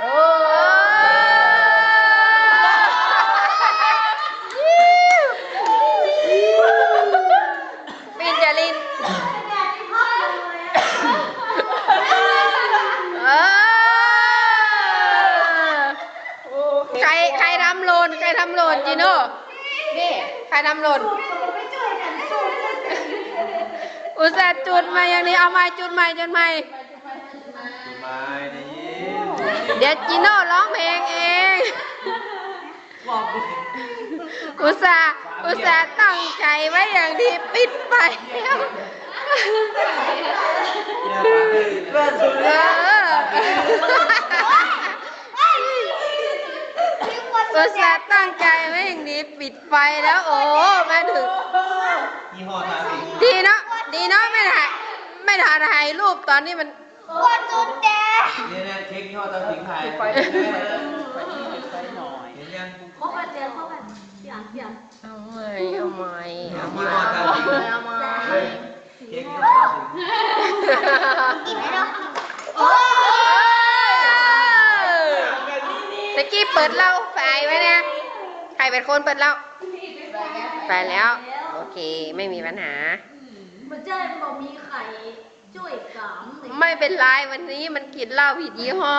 โอ้ปินจาลินเออโอ้ใครใครทำหล่นใครทำหล่นจิโน่นี่ใครทำหล่น อุตส่าห์จุดมาอย่างนี้เอาไม้จุดใหม่จุดใหม่ไม่ได้ยิน เดี๋ยวจิโน่ร้องเพลงเองบอกอุตส่าห์อุตส่าห์ตั้งใจไว้อย่างดีปิดไปแล้วเพื่อนสุดเอออุตส่าห์ตั้งใจไว้อย่างดีปิดไฟแล้วโอ้มาถึงยี่ห้อทาสีดีเนาะดีเนาะไม่ถ่ายไม่ถ่ายถ่ายรูปตอนนี้มัน เนี่ยเนี่ยเค้กยี่ห้อทาสีไทยไฟเห็นไฟยังไฟหน่อยเห็นยังเอาใหม่เอาใหม่เอาใหม่ยี่ห้อทาสีเอาใหม่เฮ้ยเค้กยี่ห้อทาสีตะกี้เปิดเหล้าไฟไว้นะ ใครเป็นคนเปิดเหล้าไปแล้ว โอเค ไม่มีปัญหามันจะบอกมีไข่ ช่วยกามเลยไม่เป็นไรวันนี้มันกินเหล้าผิดยี่ห้อ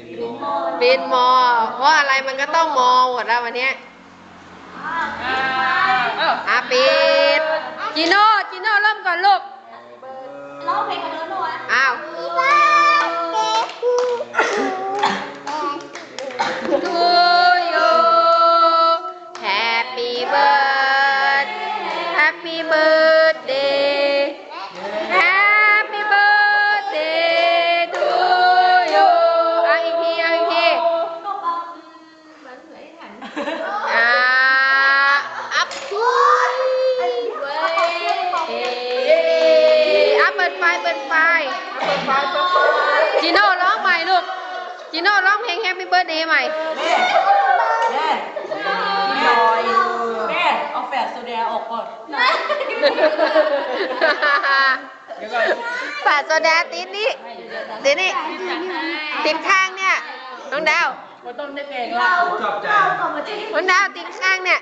เป็นโมเป็นมอ เพราะอะไรมันก็ต้องมอหมดแล้ววันเนี้ยอ้าวอาปิดจิโน่ เปิดไฟเปิดไฟเปิดไฟเปิดไฟจีโน่ร้องใหม่ลูกจีโน่ร้องเพลง Happy Birthday ใหม่ แม่แม่ลอยแม่เอาแฟดโซเดียออกก่อนเดี๋ยวก่อนฝาโซดาติดนี่ติดนี่ติดข้างเนี่ย น้องดาวมันต้องได้เพลงเราชอบใจก่อนมาที่น้องดาวติดข้างเนี่ย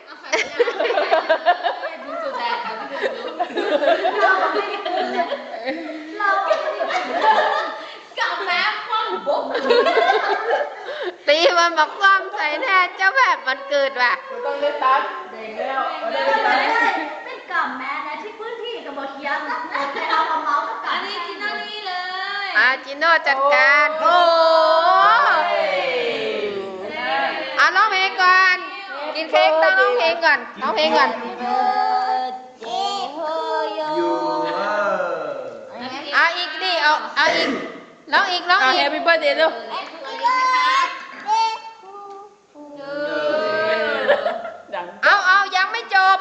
เรากับแม่คว่ำบุ๊ก ตีมันบอกความใส่แน่เจ้าแบบมันเกิดว่ะมันต้องได้ตัดเพลงแล้วมันได้ตัดเป็นกับแม่นะที่พื้นที่กับบอกเทียมแต่เอากับเมาส์กับอันนี้ที่นั่นนี่เลยอ่าจีโน่จัดการโอ้เอาร้องเพลงก่อน กินเค้กต้องร้องเพลงก่อนร้องเพลงก่อนอยู่เออเอาอีกดิเอาเอาอีกร้องอีกร้องอะอีแฮกปปี้เบิร์ดเดย์ลูก เออ ดัง เอาเอายังไม่จบ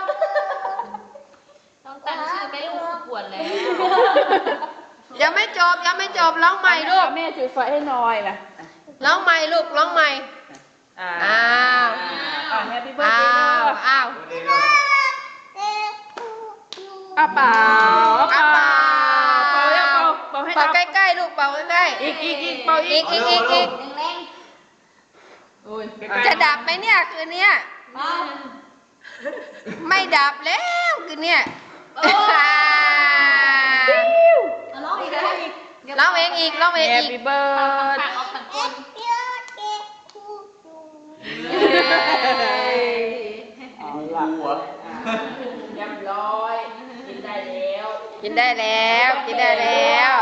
ต้องตั้งชื่อแม่ลูกปวดแล้ว ยังไม่จบ ยังไม่จบ ร้องใหม่ลูกแม่จุดไฟให้หน่อยนะร้องใหม่ลูกร้องใหม่อ้าอ้าวอ่าแฮปปี้เบิร์ดอ้าเดย์วอ้าววันนี้เราอ้าเปล่าอ้าวเปล่าเป่าแล้วเป่าเป่าให้เป่าดับใกล้ๆลูกเป่าใกล้อีกอีกอีกเป่าๆอีอีกกอีกอีกอีกแรงโอ้ยใกล้ๆจะดับไหมเนี่ยคืนเนี้ยๆมาไม่ดับแล้วคืนเนี้ย เอาร้องอีกแล้วอีก ร้องเพลงอีกร้องเพลงแฮปอีกปี้เบิร์ดปากออกทางก้นเอาล่ะหัวเรียบร้อยกินได้แล้วกินได้แล้วกินได้แล้ว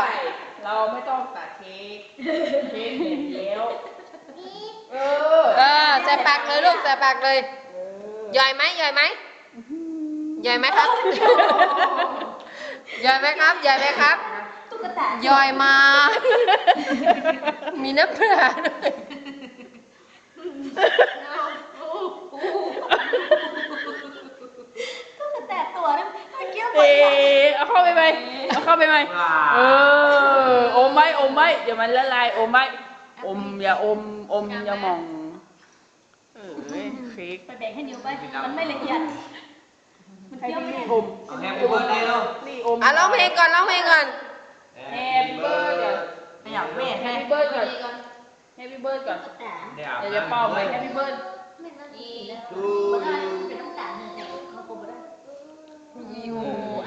เราไม่ต้องตัดเค้กเค้กเห็นแล้วเออเออใส่ปากเลยลูกใส่ปากเลยย่อยไหมย่อยไหมย่อยไหมครับย่อยไหมครับย่อยไหมครับตุ๊ กตาย่อยมา มีน้ำปลาด้วยตุ๊กตาตัวนึงเมื่อกี้เอ๊ะเอาเข้าไปไหมเอาเข้าไปไหมเอออมไว้อมไว้เดี๋ยวมันละลายอมไว้อมอย่าอมอมอย่ามอง เออเค้กไปแบ่งให้นิ้วไป มันไม่ละเอียดมันให้เคี้ยวไม่พี่ได้อมเอาแฮปปี้เบิร์ดเดย์ลูกนี่อมอะร้องเพลงก่อนร้องเพลงก่อน Happy birthday อยากเว้ยแฮให้ปปี้เบิร์ดก่อนแฮปปี้เบิร์ดก่อนเดี๋ยวเดี๋ยวเป่าไปแฮปปี้เบิร์ดไม่าเลยมันได้เป็นน้ำตาลเนี่ยเขาคงไม่ได้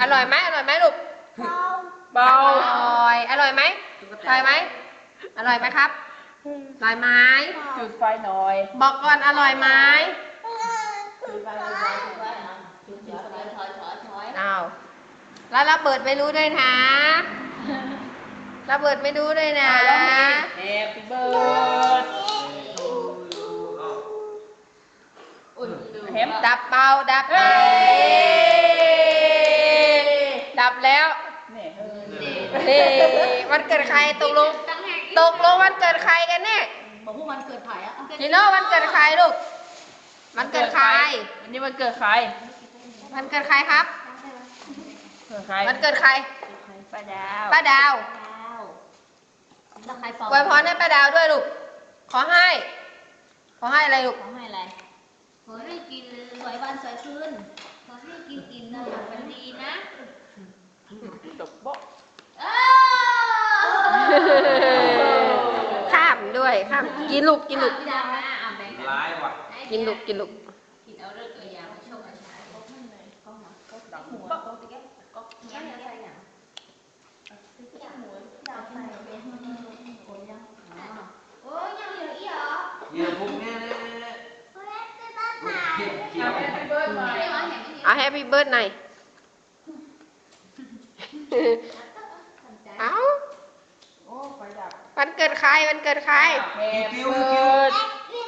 อร่อยไหมอร่อยไหมลูกเบาอร่อย อร่อยไหมอร่อยไหมอร่อยไหมครับอร่อยไหมจุดไฟหน่อย บอกก่อนอร่อยไหมอ้าวแล้วระเบิดไม่รู้ด้วยนะ ระเบิดไม่รู้ด้วยนะแฮปปี้เบิร์ดแฮมดับเบาดับเบาดับแล้วเนี่ยเออนี่วันเกิดใครตกลงตกลงวันเกิดใครกันแน่บอกว่าวันเกิดไผ่อะจิโน่วันเกิดใครลูกวันเกิดใครวันนี้วันเกิดใครวันเกิดใครครับเกิดใครวันเกิดใครป้าดาวป้าดาว แล้วใครปอกอวยพรให้ป้าดาวด้วยลูก ขอให้ ขอให้อะไรลูก ขอให้อะไร ขอให้กินสวยวันสวยคืน ขอให้กินกินนะหลับฝันดีนะตบโบ๊ะเออข้ามด้วยข้ามกินลูกกินลูก พี่ดาวนะอะแบ่งกันร้ายว่ะกินลูกกินลูก กินเอาเรื่องตัวอย่างมาโชว์มาใช้ก็มันเลยก็มาก็ดังหัวก็ตะแกก็แง่ใส่หนังอยากหมูอยากใส่เป็นโอ้ยยังโอ้ยยังเหลืออีกเหรอ เหยียบพุงแน่แน่แน่ เกี่ยวเกี่ยวแฮปปี้เบิร์ดมาไม่ร้อนเห็นไหมเอาแฮปปี้เบิร์ดหน่อยเอาโอ้ไฟดับวันเกิดใครวันเกิดใครแฮปปี้เบิร์ดนี่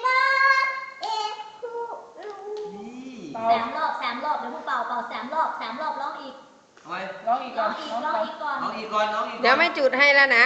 เป่าสามรอบสามรอบเดี๋ยวพวกเป่าเป่าสามรอบสามรอบร้องอีกเอาไว้ร้องอีกก่ร้ออนงอีกร้องร้องก่อนอีกก่อนน้องอีกก่อนน้องอีกก่อนเดี๋ยวไม่จุดให้แล้วนะ